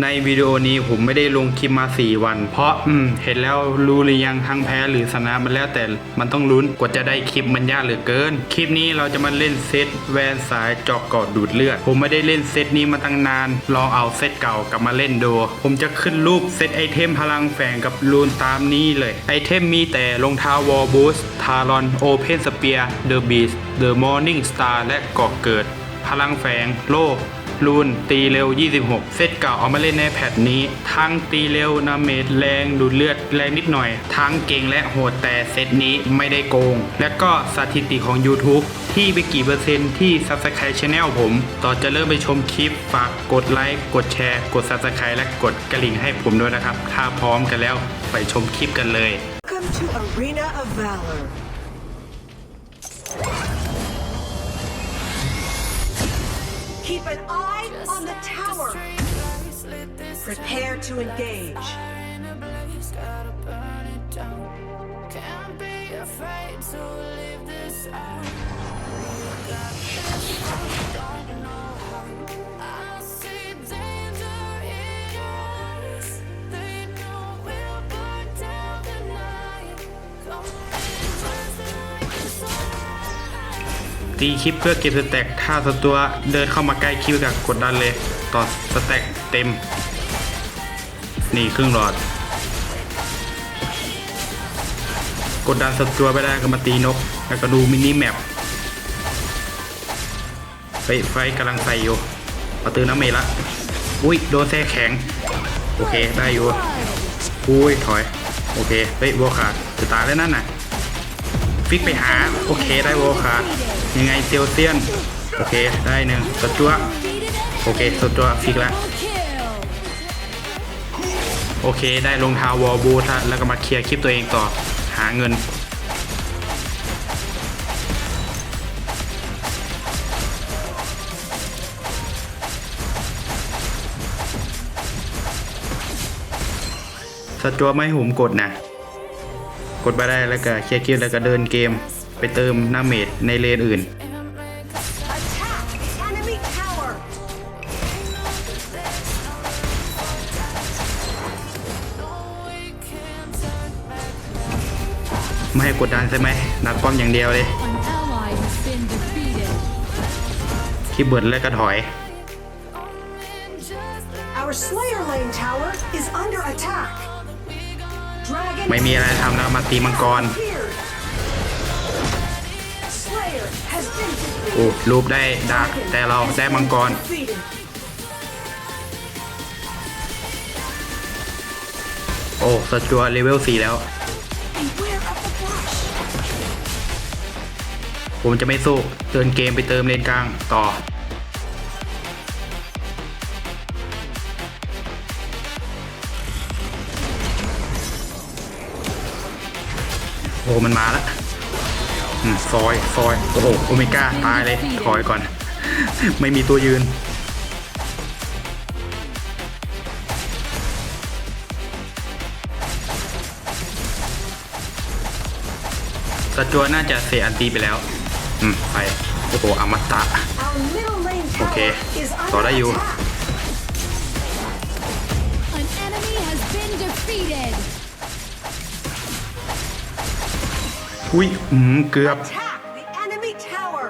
ในวิดีโอนี้ผมไม่ได้ลงคลิปมา 4 วัน เพราะอืมเห็นแล้วรู้หรือยังทั้งแพ้หรือชนะมันแล้วแต่มันต้องลุ้นกว่าจะได้คลิปมันยากเหลือเกิน คลิปนี้เราจะมาเล่นเซตแวนสายเจอกกอดดูดเลือด ผมไม่ได้เล่นเซตนี้มาตั้งนานลองเอาเซตเก่ากลับมาเล่นดู ผมจะขึ้นรูปเซตไอเทมพลังแฝงกับรูนตามนี้เลยไอเทมมีแต่รองเท้าวอลบูสทารอนโอเพนสเปียร์เดอะบีสเดอะมอร์นิ่งสตาร์และก่อเกิด พลังแฝงโล ลูนตีเร็ว 26 เซตเก่าเอามาเล่นในแพทนี้ ทั้งตีเร็วนาเมจแรงดูดเลือดแรงนิดหน่อย ทั้งเก่งและโหดแต่เซตนี้ไม่ได้โกง และก็สถิติของ YouTube ที่ไปกี่เปอร์เซ็นต์ที่ Subscribe Channel ผม ต่อจะเริ่มไปชมคลิป ฝากกดไลค์ กดแชร์ กด Subscribe และกดกระลิ่งให้ผมด้วยนะครับ ถ้าพร้อมกันแล้วไปชมคลิปกันเลย Welcome to Arena of Valor. Keep an eye on the tower. Prepare to engage. Can't be afraid to leave this out. ตีคลิปเพื่อเก็บสแต็กถ้าสตัวเดินเข้ามาใกล้คิวกับกดดันเลย ต่อสแต็กเต็ม นี่ครึ่งหลอด กดดันสตัวไปได้ก็มาตีนก แล้วก็ดูมินิแมปไฟไฟกำลังใส่อยู่เอาตือน้ำเมละอุ้ยโดนแท้แข็ง โอเคได้อยู่อุ้ยถอย โอเคเฮ้ยวัวขาดจะตายแล้วนั่นน่ะฟิกไปหา โอเคได้วัวขาด ยังไงเซียวเซียน โอเค ได้หนึ่งสจัวโอเคสจัวฟิกแล้วโอเค ได้รองทาวอลบูทละแล้วก็มาเคลียร์คลิปตัวเองต่อหาเงิน สจัวไม่ห้ผมกดนะ กดไปได้แล้วก็เคลียร์คลิปแล้วก็เดินเกม ไปเติมหน้าเมดในเลนอื่น Attack the enemy tower. ไม่ให้กดดันใช่ไหมนัดป้อมอย่างเดียวเลย An ally has been defeated. คลิปเบิร์ดแล้วก็ถอย Our Slayer Lane tower is under attack. Dragon ไม่มีอะไรทำแล้วมาตีมังกร รูปได้ดาร์กแต่เราได้มังกร โอ้สจัวเลเวล4แล้ว ผมจะไม่สู้เดินเกมไปเติมเลนกลางต่อโอ้มันมาแล้ว อืมซอยซอยโอ้โหโอเมก้าตายเลยถอยก่อน ไม่มีตัวยืน สจวน่าจะเสียอันตีไปแล้ว อืมไปโอ้โหอมตะ Our middle lane tower Okay. is ต่อได้อยู่ An enemy has been defeated. อุ้ยอืมเกือบ Attack the enemy tower.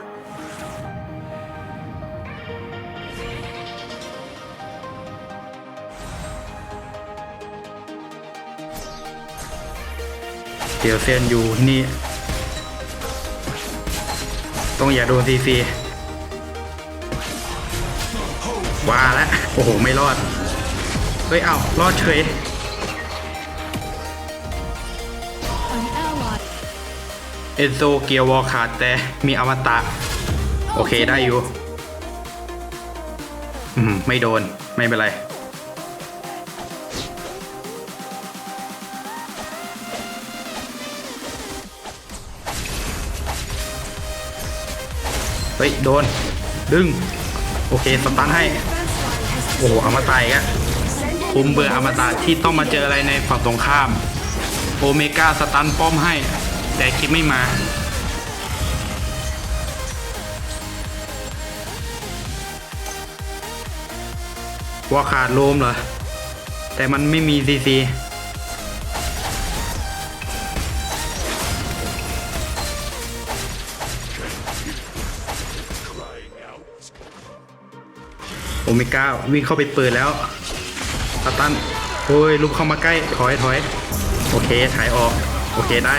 เดี๋ยวเซียนอยู่นี่ ต้องอย่าโดนซีซีว่าแล้วโอ้โห ไม่รอด เฮ้ย เอ้ารอดเฉย เอนโซเกียร์วอขาดแต่มีอมตะ โอเคได้อยู่ อืม ไม่โดนไม่เป็นไร เฮ้ย โดน ดึง โอเค สตันให้ โอ้โหอมตะอีกอะ descended ผมเบื่ออมตะที่ต้องมาเจออะไรในฝั่งตรงข้าม โอเมก้าสตันป้อมให้ แต่คิดไม่มาวอขาดโลมเหรอ แต่มันไม่มีซีซีโอเมก้าวิ่งเข้าไปเปิดแล้วสตันโอ้ยลุกเข้ามาใกล้ ถอยถอย โอเค ถ่ายออก โอเคได้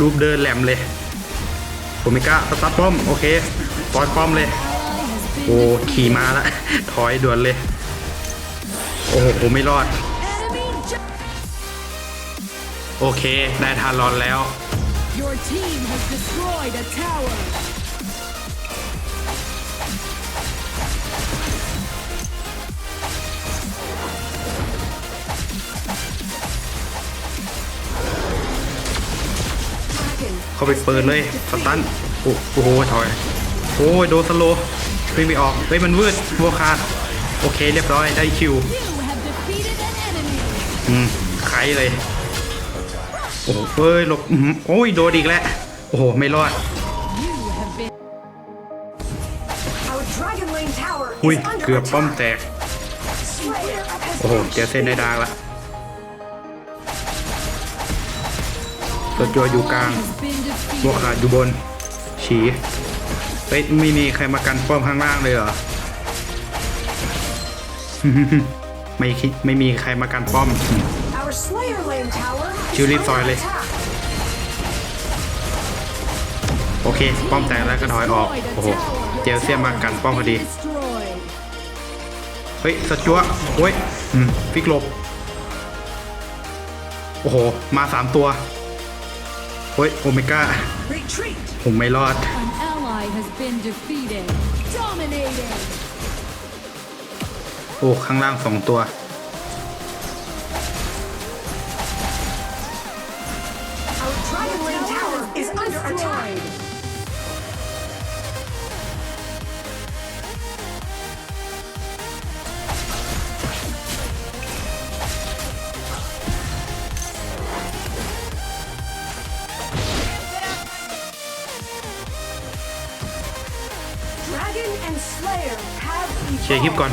รูปเดินแหลมเลยโอเมก้าสตาร์ทป้อมโอเคปล่อยป้อมเลย โอ้ขี่มาละถอยด่วนเลย โอ้โหไม่รอด โอเค ได้ทารอนแล้ว Your team has destroyed a tower. เข้าไปเปิดเลยสตันโอ้โหถอยโอ้ยโดนสโลวิ่งไม่ออกเฮ้ยมันวืดวัวขาดโอเคเรียบร้อยได้คิวอืมไขเลยโอ้เฮ้ยหลบโอ้ยโดนอีกแล้วโอ้โหไม่รอดอุ้ยเกือบป้อมแตกโอ้โหเจอเส้นในดาละ ตัวจัวอยู่กลางบวกขาดอยู่บน ฉีเฮ้ยไม่มีใครมากันป้อมข้างล่างเลยเหรอ ไม่คิดไม่มีใครมากันป้อมชิวรีบซอยเลย โอเค ป้อมแตกแล้วก็ถอยออก โอ้โห เจลเซียมมากันป้อมพอดี เฮ้ยสจัวโอ้ยอืมฟิกลบ โอ้โห มาสามตัว ฮ้ยโอเมก้า Retreat. ผมไม่รอด An ally has been defeated. Dominating. โอ้ข้างล่างสองตัว ฮิปก่อน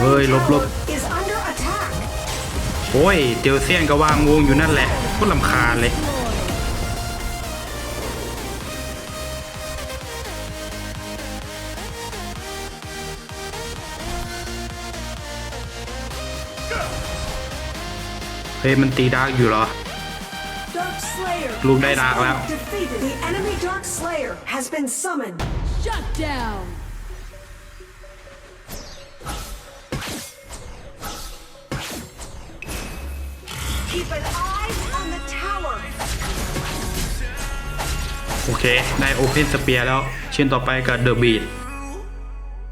เฮ้ยลบลบโอ้ยเตียวเซียนก็วางวงอยู่นั่นแหละก็ลำคาญเลย เฮ้ยมันตีดาร์กอยู่เหรอ ลูกได้ดากแล้ว โอเค ได้โอเพนสเปียร์แล้ว ชิ้นต่อไปกับเดอะบีด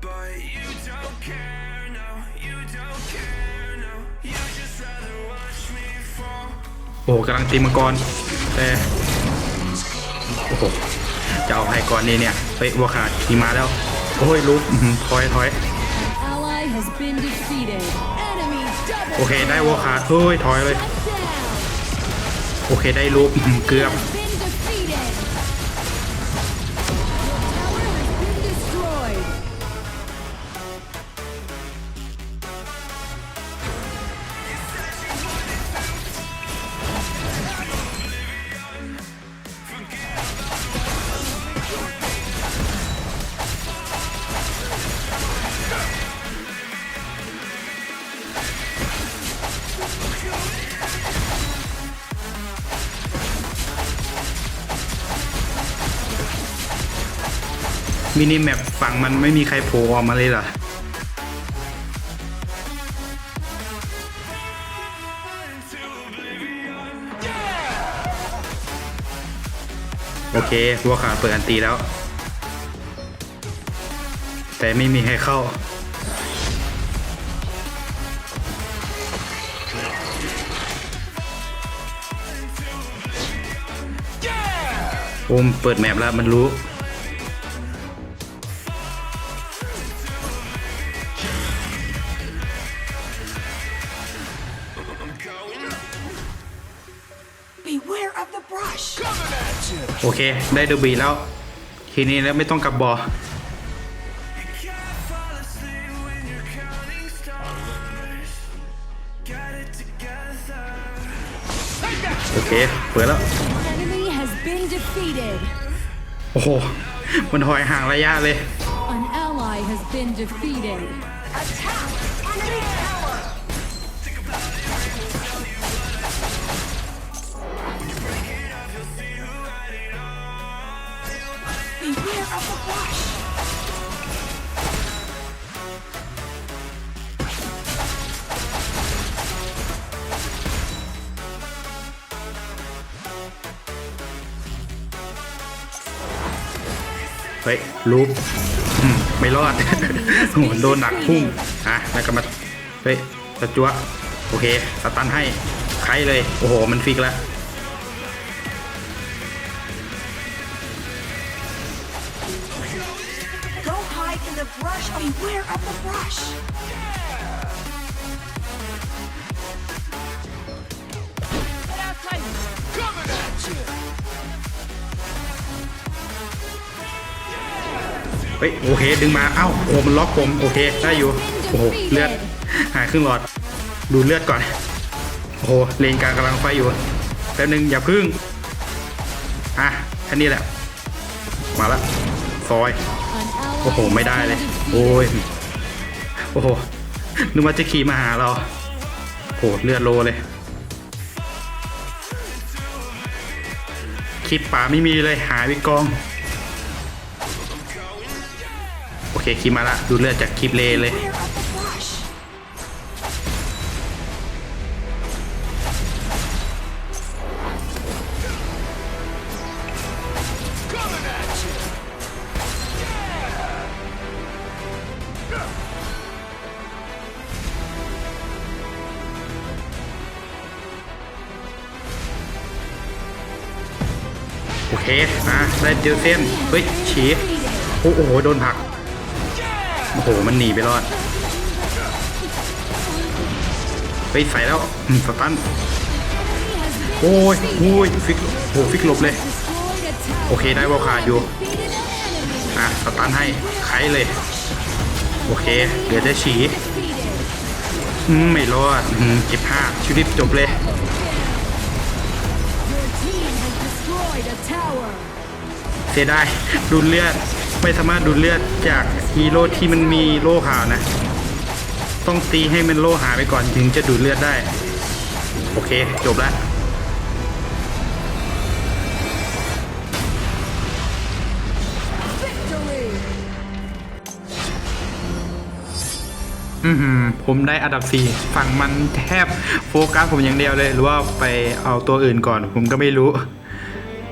But you don't care, no, you don't care, no. You just rather watch me fall. โอ้กำลังตีมังกรแต่โอ้โหจะเอาให้ก่อนนี่เนี่ยเฮ้ยวัวขาดขี่มาแล้ว โอ้ยลุกอื้อหือถอยถอย Ally has been defeated. Enemy double. โอเค ได้วัวขาดเฮ้ยถอยเลย Down. โอเคได้รู้อหือเกือบ มินิแมปฝั่งมันไม่มีใครโผล่ออกมาเลยเหรอโอเควัวขาเปิดอันตีแล้ว แต่ไม่มีใครเข้า โอมเปิดแมปแล้วมันรู้ โอเค ได้ดูบีแล้ว ทีนี้แล้วไม่ต้องกลับบอโอเค เปิดแล้ว โอ้โห มันหอยห่างระยะเลย An ally has been defeated. Attack! Enemy tower! Beware of the brush! เฮ้ยรูปไม่รอดโหโดนหนักพุ่งอะแล้วก็มาเฮ้ยสจัวโอเคสตันให้ใครเลย โอ้โห มันฟิกแล้ว hide in the brush! Beware of the brush! เฮ้ยโอเคดึงมาเอ้าโอ้มันล็อกผมโอเคได้อยู่โอ้โหเลือดหายครึ่งหลอด ดูเลือดก่อน โอ้โหเลนกลางกำลังไฟอยู่แป๊บนึงอย่าพึ่งอะแค่นี้แหละมาละซอย โอ้โห ไม่ได้เลย โอ้ย โอ้โหนึกว่าจะขี่มาหาเราโหเลือดโลเลย คลิปป่าไม่มีเลยหายไปกอง โอเคคลิปมาละ ดูเลือดจากคลิปเลเลย โอเคอะได้เจอเส้นเฮ้ยฉีโอ้โหโดนผลักโอ้โหมันหนีไปรอดเฮ้ยใส่แล้วอืมสตันโอ้ยโอ้ยฟิกโอ้ฟิกหลบเลย โอเคได้วอลขาอยู่อะสตันให้ไคเลย โอเคเดี๋ยวจะฉี Defeated. อืมไม่รอดอืมเก็บห้าชีวิตจบเลย เสียดายดูดเลือด ไม่สามารถดูดเลือดจากฮีโร่ที่มันมีโล่หาวนะ ต้องตีให้มันโล่หาไปก่อนถึงจะดูดเลือดได้ โอเค จบแล้ว Victory. อือหือผมได้อันดับสี่ฝั่งมันแทบโฟกัสผมอย่างเดียวเลย หรือว่าไปเอาตัวอื่นก่อน ผมก็ไม่รู้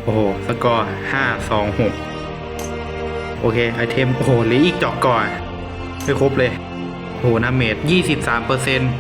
โอ้โห สกอร์ห้าสองหกโอเค ไอเทม โอ้โหเหลืออีกจอกก่อนไม่ครบเลย โอ้โหนาเมดยี่สิบสามเปอร์เซ็นต์